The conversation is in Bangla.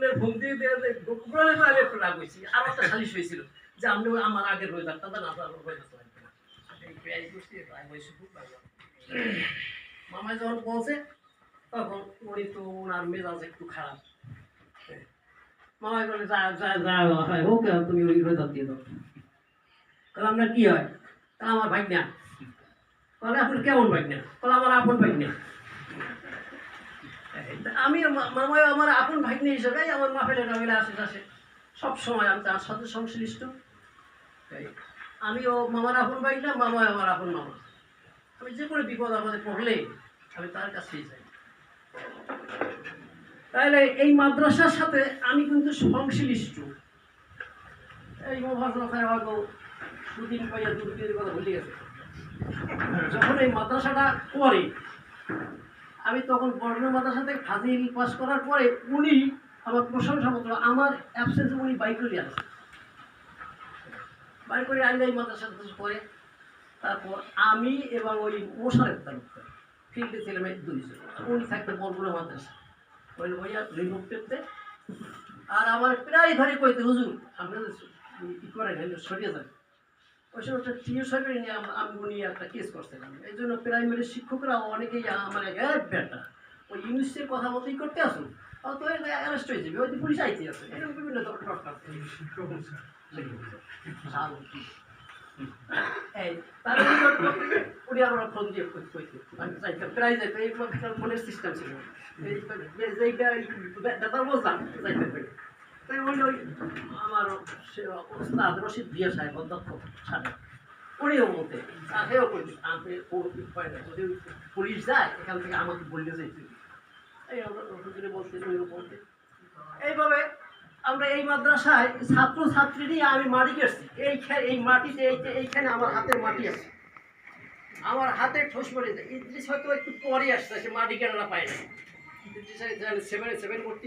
আপনার ঘুম দিয়ে আমি একটু রাগ হয়েছি। আর একটা সালিশ হয়েছিল যে আপনি আমার আগের রোজারটা দেন আপনার রোজারটা লাগবে না। যখন বলছে, তখন উনি তো ওনার মেজাজ একটু খারাপ। মামাই বলে, যা যা যা হয় হোক তুমি ওই রোজার দিয়ে দাও। কারণ আপনার কি হয়? তা আমার ভাই না বলে আপনার কেমন বাইক না বলে আমার আপন বাইক না আমি মা- মামাই আমার আপন ভাগ্নি হিসেবে আমার মাফেলের নামিলে আসে আসে সব সময় আমি তার সাথে সংশ্লিষ্ট। আমিও মামার আপন বাইক না মামাই আমার আপন মামা। আমি যে কোনো বিপদ আমাদের পড়লে আমি তার কাছেই যাই। তাহলে এই মাদ্রাসার সাথে আমি কিন্তু সংশ্লিষ্ট। এই মোহাম্মদ হয়তো দুদিন পাইয়া দুদিনের কথা ভুলে গেছে যখন এই মাদ্রাসাটা করে আমি তখন বর্ণ মাদ্রাসা থেকে ফাজিল পাস করার পরে উনি আমার প্রশংসা মতো আমার অ্যাবসেন্সে উনি বাইক করে আসে বাইক করে আনলে এই মাদ্রাসাতে পরে তারপর আমি এবং ওই মোশারেফ তালুকদার ফিল্ডে এই দুইজন উনি থাকতেন বরগুনা মাদ্রাসা। ওই ওই রিমুভ পেতে। আর আমার প্রায় ধরে কইতে, হুজুর, আপনাদের ই করেন সরিয়ে যান ওই সময় একটা টিউ সাহেবের নিয়ে আমি উনি একটা কেস করছিলাম এই জন্য প্রাইমারি শিক্ষকরা অনেকেই আমার এক বেটা ওই ইংলিশের কথা মতোই করতে আসুন তো অ্যারেস্ট হয়ে যাবে ওই পুলিশ আইতে আছে এরকম বিভিন্ন উনি আমার ফোন দিয়ে প্রায় যাইতে এই ফোনের সিস্টেম ছিল যাইতে তাই ওই পুলিশ যায়, এখান থেকে এই এইভাবে আমরা এই মাদ্রাসায় ছাত্র ছাত্রী নিয়ে আমি মাটি কেটছি। এইখানে এই মাটিতে, এই এইখানে আমার হাতের মাটি আছে। আমার হাতে ঠোস পড়ে যায় ইদ্রিস হয়তো একটু পরে আসছে মাটি কেনাটা পায় না ইদ্রিস সেভেন সেভেন করতে